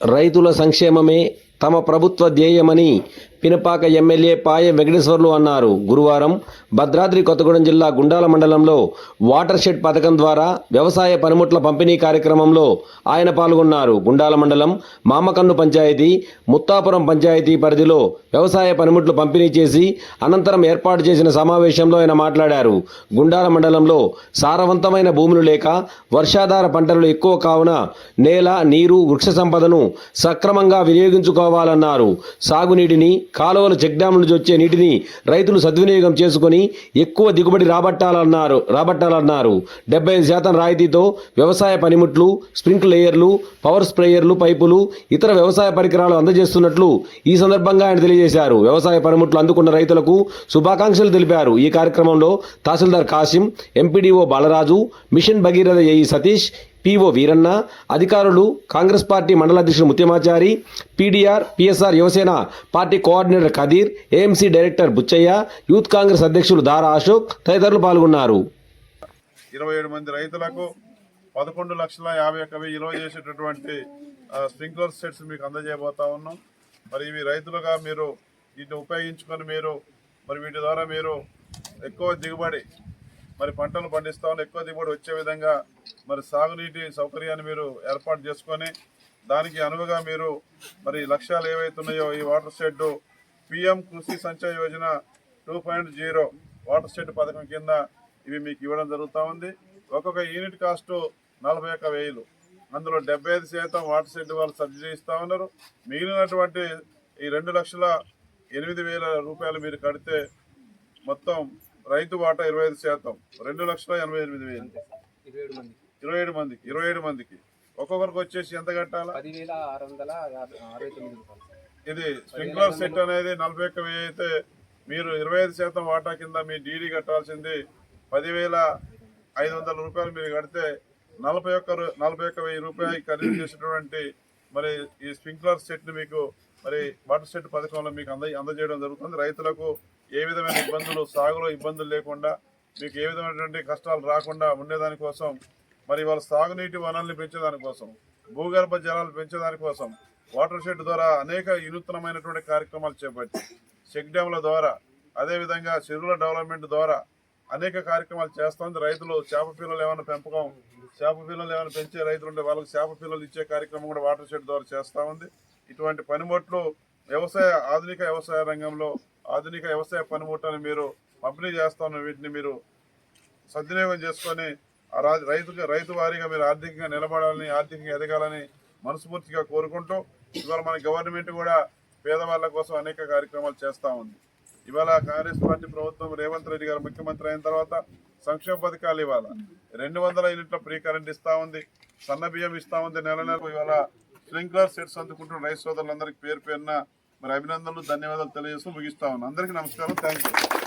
రైతుల సంక్షేమమే తమ ప్రభుత్వ ధ్యేయమని పినపాక ఎమ్మెల్యే పాయ వెంకటేశ్వర్లు అన్నారు. గురువారం భద్రాద్రి కొత్తగూడెం జిల్లా గుండాల మండలంలో వాటర్ షెడ్ పథకం ద్వారా వ్యవసాయ పనిముట్ల పంపిణీ కార్యక్రమంలో ఆయన పాల్గొన్నారు. గుండాల మండలం మామకన్ను పంచాయతీ ముత్తాపురం పంచాయతీ పరిధిలో వ్యవసాయ పనిముట్లు పంపిణీ చేసి అనంతరం ఏర్పాటు చేసిన సమావేశంలో ఆయన మాట్లాడారు. గుండాల మండలంలో సారవంతమైన భూములు లేక వర్షాధార పంటలు ఎక్కువ కావున నేల నీరు వృక్ష సంపదను సక్రమంగా వినియోగించుకోవాలన్నారు. సాగునీటిని కాలువలు చెక్ నుంచి వచ్చే నీటిని రైతులు సద్వినియోగం చేసుకొని ఎక్కువ దిగుబడి రాబట్టాలన్నారు రాబట్టాలన్నారు. డెబ్బై ఐదు శాతం రాయితీతో వ్యవసాయ పనిముట్లు స్ప్రింక్లేయర్లు పవర్ స్ప్రేయర్లు పైపులు ఇతర వ్యవసాయ పరికరాలు అందజేస్తున్నట్లు ఈ సందర్భంగా ఆయన తెలియజేశారు. వ్యవసాయ పనిముట్లు అందుకున్న రైతులకు శుభాకాంక్షలు తెలిపారు. ఈ కార్యక్రమంలో తహసీల్దార్ Kasim MPDO Balaraju mission Bhagiratha AE Satish PO Veeranna అధికారులు కాంగ్రెస్ పార్టీ మండల అధ్యక్షుడు Mutyamachari PDR PSR Yuvasena party coordinator Khadeer AMC director Buchaiah youth Congress అధ్యక్షులు దారా అశోక్ తదితరులు పాల్గొన్నారు. ఇరవై ఏడు మంది రైతులకు పదకొండు లక్షల యాభై ఒక్క వెయ్యి ఇరవై చేసేటటువంటి స్ప్రింక్లర్ సెట్స్ మీకు అందజేయబోతా ఉన్నాం. మరి ఇవి రైతులుగా మీరు వీటిని ఉపయోగించుకొని మీరు మరి వీటి ద్వారా మీరు ఎక్కువ దిగుబడి మరి పంటలు పండిస్తా ఉన్న ఎక్కువ దిగుబడి వచ్చే విధంగా మరి సాగునీటి సౌకర్యాన్ని మీరు ఏర్పాటు చేసుకొని దానికి అనువుగా మీరు మరి లక్ష్యాలు ఏవైతున్నాయో ఈ watershed PM Krishi Sanchaya Yojana two point zero watershed పథకం కింద ఇవి మీకు ఇవ్వడం జరుగుతూ ఉంది. ఒక్కొక్క యూనిట్ కాస్ట్ నలభై ఒక్క వేలు. అందులో డెబ్బై ఐదు శాతం వాటర్ షెడ్ వాళ్ళు సబ్సిడీ ఇస్తూ ఉన్నారు. మిగిలినటువంటి ఈ రెండు లక్షల ఎనిమిది వేల రూపాయలు మీరు కడితే మొత్తం రైతు వాటా ఇరవై ఐదు శాతం రెండు లక్షల ఎనభై ఎనిమిది వేలు. ఇరవై ఏడు మందికి. ఇరవై ఏడు మందికి ఒక్కొక్కరికి వచ్చేసి ఎంత కట్టాలా? ఇది స్ప్రింక్లర్ సెట్ అనేది నలభై ఒక్క వెయ్యి అయితే మీరు ఇరవై ఐదు శాతం వాటా కింద మీ డీడీ కట్టాల్సింది పదివేల ఐదు వందల రూపాయలు మీరు కడితే నలభై ఒక్క నలభై ఒక్క వెయ్యి రూపాయలు ఖరీదు చేసినటువంటి మరి ఈ స్ప్రింక్లర్ సెట్ని మీకు మరి వాటర్ షెడ్ పథకంలో మీకు అంద అందజేయడం జరుగుతుంది. రైతులకు ఏ విధమైన ఇబ్బందులు సాగులో ఇబ్బందులు లేకుండా మీకు ఏ విధమైనటువంటి కష్టాలు రాకుండా ఉండేదానికోసం మరి వాళ్ళ సాగునీటి వనల్ని పెంచేదానికోసం భూగర్భ జలాలు పెంచేదానికోసం వాటర్ షెడ్ ద్వారా అనేక వినూత్నమైనటువంటి కార్యక్రమాలు చేపట్టి చెక్ డ్యాముల ద్వారా అదేవిధంగా చెరువుల డెవలప్మెంట్ ద్వారా అనేక కార్యక్రమాలు చేస్తుంది. రైతులు చేప పిల్లలు ఏమైనా పెంపకం చేప పిల్లలు ఏమైనా పెంచే రైతులు ఉంటే వాళ్ళకి చేప పిల్లలు ఇచ్చే కార్యక్రమం కూడా వాటర్ షెడ్ ద్వారా చేస్తూ ఉంది. ఇటువంటి పనిముట్లు వ్యవసాయ ఆధునిక వ్యవసాయ రంగంలో ఆధునిక వ్యవసాయ పనిముట్లను మీరు పంపిణీ చేస్తా వీటిని మీరు సద్వినియోగం చేసుకొని ఆ రైతు వారీగా మీరు ఆర్థికంగా నిలబడాలని ఆర్థికంగా ఎదగాలని మనస్ఫూర్తిగా కోరుకుంటూ ఇవాళ మన గవర్నమెంట్ కూడా పేదవాళ్ళ కోసం అనేక కార్యక్రమాలు చేస్తూ ఉంది. ఇవాళ కాంగ్రెస్ పార్టీ ప్రభుత్వం రేవంత్ రెడ్డి గారు ముఖ్యమంత్రి అయిన తర్వాత సంక్షేమ పథకాలు ఇవాళ రెండు వందల యూనిట్ల ఫ్రీ కరెంట్ ఇస్తూ ఉంది. సన్న బియ్యం ఇస్తూ ఉంది నెల నెల ఇవాళ. స్ప్రింక్లర్ సెట్స్ అందుకుంటున్న రైతు సోదరులందరికీ పేరు పేరున మరి అభినందనలు ధన్యవాదాలు తెలియజేస్తూ ముగిస్తా ఉన్నాను. అందరికీ నమస్కారం. Thank you